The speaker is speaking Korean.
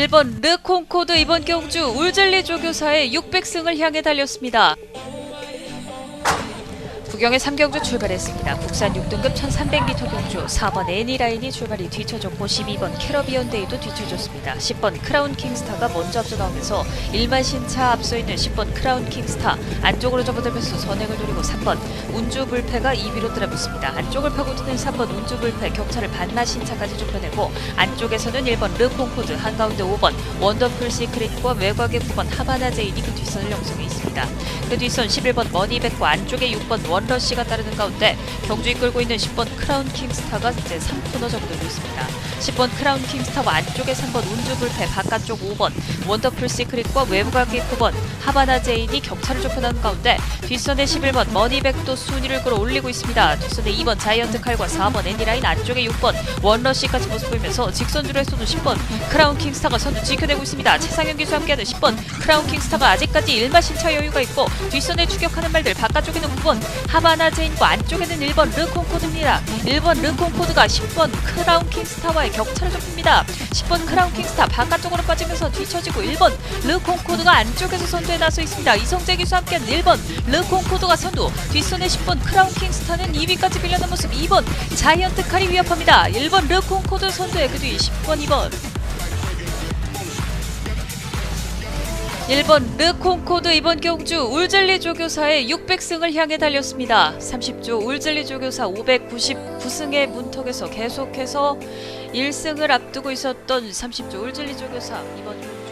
1번 르콩코드 이번 경주 울젤리 조교사의 600승을 향해 달렸습니다. 부경의 3경주 출발했습니다. 국산 6등급 1300m 경주 4번 애니라인이 출발이 뒤쳐졌고 12번 캐러비언 데이도 뒤쳐졌습니다. 10번 크라운 킹스타가 먼저 앞서 나오면서 1만 신차 앞서 있는 10번 크라운 킹스타 안쪽으로 접어들면서 선행을 노리고 3번 운주 불패가 2위로 따라붙습니다. 안쪽을 파고드는 3번 운주 불패 격차를 반나 신차까지 좁혀내고 안쪽에서는 1번 르콩코드 한가운데 5번 원더풀 시크릿과 외곽의 9번 하바나 제인이 그 뒷선을 형성해 있습니다. 그 뒷선 11번 머니백과 안쪽에 6번 원 러시가 따르는 가운데 경주 이끌고 있는 10번 크라운 킹스타가 이제 3코너 접어들고 있습니다. 10번 크라운 킹스타와 안쪽에 3번 운주불패 바깥쪽 5번 원더풀 시크릿과 외부각의 9번 하바나 제인이 격차를 좁혀나는 가운데 뒷선에 11번 머니백도 순위를 끌어올리고 있습니다. 뒷선에 2번 자이언트 칼과 4번 애니라인 안쪽에 6번 원러시까지 모습 보이면서 직선주로에서도 10번 크라운 킹스타가 선두 지켜내고 있습니다. 최상현 기수 함께하는 10번 크라운 킹스타가 아직까지 일마 신차 여유가 있고 뒷선에 추격하는 말들 바깥쪽에는 9번 하바나 제인과 안쪽에는 1번 르콩코드입니다. 1번 르콩코드가 10번 크라운 킹스타와의 격차를 좁힙니다. 10번 크라운 킹스타 바깥쪽으로 빠지면서 뒤처지고 1번 르콩코드가 안쪽에서 선두에 나서 있습니다. 이성재 기수 함께하는 1번 르콩코드가 선두 뒷선에 10번 크라운 킹스타는 2위까지 밀려난 모습 2번 자이언트 칼이 위협합니다. 1번 르콩코드 선두에 그 뒤 10번 2번 1번 르콩코드 이번 경주 울젤리 조교사의 600승을 향해 달렸습니다. 30조 울젤리 조교사 599승의 문턱에서 계속해서 1승을 앞두고 있었던 30조 울젤리 조교사 이번 경주